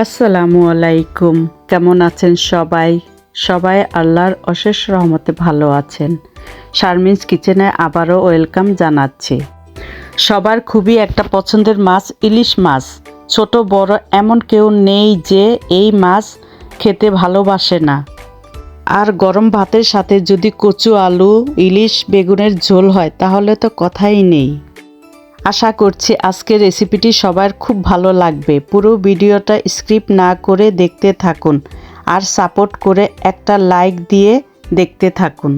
আসসালামু আলাইকুম। কেমন আছেন সবাই? সবাই আল্লাহর অশেষ রহমতে ভালো আছেন। শারমিনস কিচেনে আবারও ওয়েলকাম জানাচ্ছি। সবার খুবই একটা পছন্দের মাছ ইলিশ মাছ। ছোট, বড় এমন কেউ নেই যে এই মাছ খেতে ভালোবাসে না। আর গরম ভাতের সাথে যদি কচু, আলু, ইলিশ, বেগুনের ঝোল হয়, তাহলে তো কথাই নেই। আশা করছি আজকের রেসিপিটি সবার খুব ভালো লাগবে। পুরো ভিডিওটা স্ক্রিপ্ট না করে দেখতে থাকুন আর সাপোর্ট করে একটা লাইক দিয়ে দেখতে থাকুন।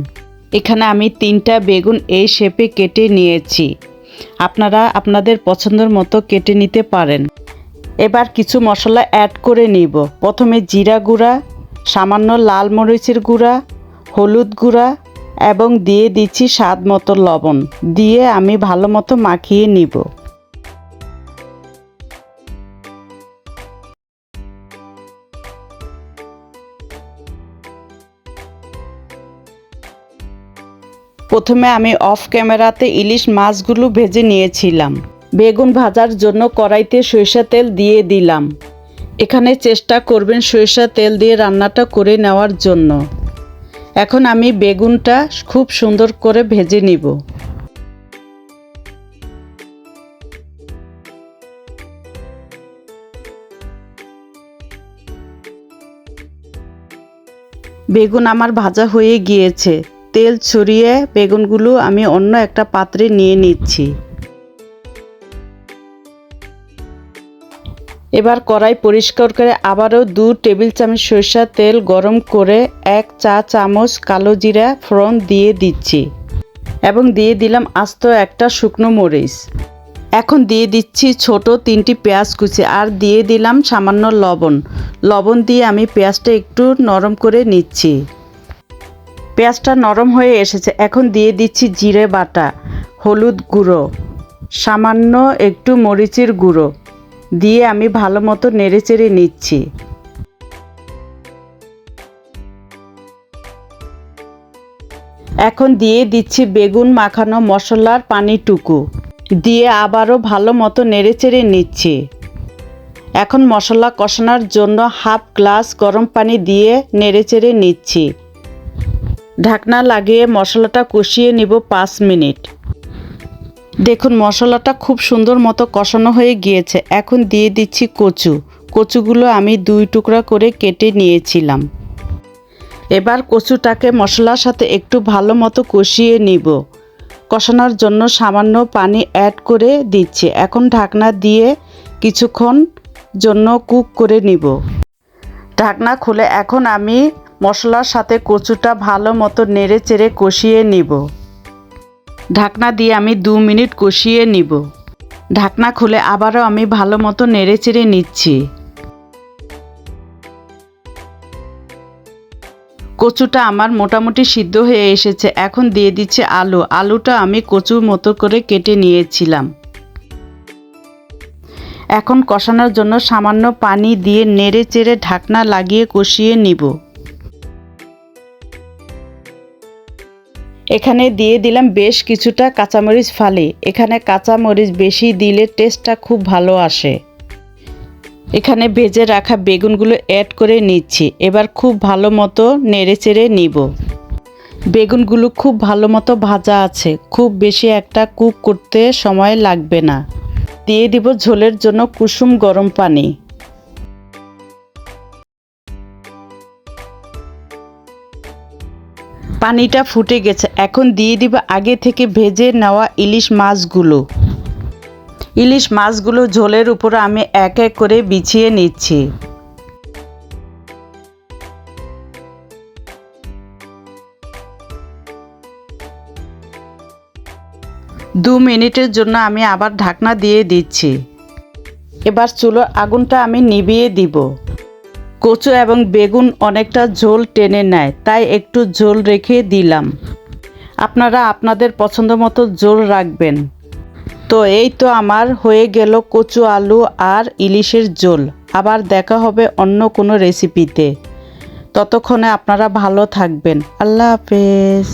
এখানে আমি তিনটা বেগুন এই শেপে কেটে নিয়েছি। আপনারা আপনাদের পছন্দের মতো কেটে নিতে পারেন। এবার কিছু মশলা অ্যাড করে নিব। প্রথমে জিরা গুঁড়া, সামান্য লাল মরিচের গুঁড়া, হলুদ গুঁড়া এবং দিয়ে দিচ্ছি স্বাদ মতো লবণ। দিয়ে আমি ভালো মতো মাখিয়ে নিব। প্রথমে আমি অফ ক্যামেরাতে ইলিশ মাছগুলো ভেজে নিয়েছিলাম। বেগুন ভাজার জন্য কড়াইতে সরিষা তেল দিয়ে দিলাম। এখানে চেষ্টা করবেন সরিষা তেল দিয়ে রান্নাটা করে নেওয়ার জন্য। এখন আমি বেগুনটা খুব সুন্দর করে ভেজে নিব। বেগুন আমার ভাজা হয়ে গিয়েছে। তেল ছড়িয়ে বেগুনগুলো আমি অন্য একটা পাত্রে নিয়ে নিচ্ছি। এবার কড়াই পরিষ্কার করে আবারও দু টেবিল চামচ সরিষার তেল গরম করে এক চা চামচ কালো জিরা ফোড়ন দিয়ে দিচ্ছি এবং দিয়ে দিলাম আস্ত একটা শুকনো মরিচ। এখন দিয়ে দিচ্ছি ছোট তিনটি পেঁয়াজ কুচি আর দিয়ে দিলাম সামান্য লবণ। লবণ দিয়ে আমি পেঁয়াজটা একটু নরম করে নিচ্ছি। পেঁয়াজটা নরম হয়ে এসেছে। এখন দিয়ে দিচ্ছি জিরে বাটা, হলুদ গুঁড়ো, সামান্য একটু মরিচের গুঁড়ো। দিয়ে আমি ভালো মতো নেড়েচেড়ে নিচ্ছি। এখন দিয়ে দিচ্ছি বেগুন মাখানো মশলার পানিটুকু। দিয়ে আবারও ভালো মতো নেড়েচেড়ে নিচ্ছি। এখন মশলা কষানোর জন্য হাফ গ্লাস গরম পানি দিয়ে নেড়েচেড়ে নিচ্ছি। ঢাকনা লাগিয়ে মশলাটা কষিয়ে নিব পাঁচ মিনিট। দেখুন, মশলাটা খুব সুন্দর মতো কষানো হয়ে গিয়েছে। এখন দিয়ে দিচ্ছি কচু। কচুগুলো আমি দুই টুকরা করে কেটে নিয়েছিলাম। এবার কচুটাকে মশলার সাথে একটু ভালো মতো কষিয়ে নিব। কষানোর জন্য সামান্য পানি অ্যাড করে দিচ্ছি। এখন ঢাকনা দিয়ে কিছুক্ষণ জন্য কুক করে নিব। ঢাকনা খুলে এখন আমি মশলার সাথে কচুটা ভালো মতো নেড়ে চেড়ে কষিয়ে নিব। ঢাকনা দিয়ে আমি দু মিনিট কষিয়ে নিব। ঢাকনা খুলে আবারও আমি ভালো মতো নেড়ে চেড়ে নিচ্ছি। কচুটা আমার মোটামুটি সিদ্ধ হয়ে এসেছে, এখন দিয়ে দিচ্ছে আলু। আলুটা আমি কচুর মতো করে কেটে নিয়েছিলাম। এখন কষানোর জন্য সামান্য পানি দিয়ে নেড়ে চেড়ে ঢাকনা লাগিয়ে কষিয়ে নিব। এখানে দিয়ে দিলাম বেশ কিছুটা কাঁচামরিচ ফালি। এখানে কাঁচামরিচ বেশি দিলে টেস্টটা খুব ভালো আসে। এখানে ভেজে রাখা বেগুনগুলো অ্যাড করে নিচ্ছি। এবার খুব ভালো মতো নেড়ে চেড়ে নিব। বেগুনগুলো খুব ভালো মতো ভাজা আছে। খুব বেশি একটা কুক করতে সময় লাগবে না। দিয়ে দিব ঝোলের জন্য কুসুম গরম পানি। পানিটা ফুটে গেছে। এখন দিয়ে দিব আগে থেকে ভেজে নেওয়া ইলিশ মাছগুলো। ইলিশ মাছগুলো ঝোলের উপর আমি এক এক করে বিছিয়ে নিচ্ছি। দু মিনিটের জন্য আমি আবার ঢাকনা দিয়ে দিচ্ছি। এবার চুলোর আগুনটা আমি নিভিয়ে দিব। কচু এবং বেগুন অনেকটা ঝোল টেনে নেয়, তাই একটু ঝোল রেখে দিলাম। আপনারা আপনাদের পছন্দ মতো ঝোল রাখবেন। তো এই তো আমার হয়ে গেল কচু আলু আর ইলিশের ঝোল। আবার দেখা হবে অন্য কোনো রেসিপিতে ততক্ষণে আপনারা ভালো থাকবেন। আল্লাহ হাফেজ।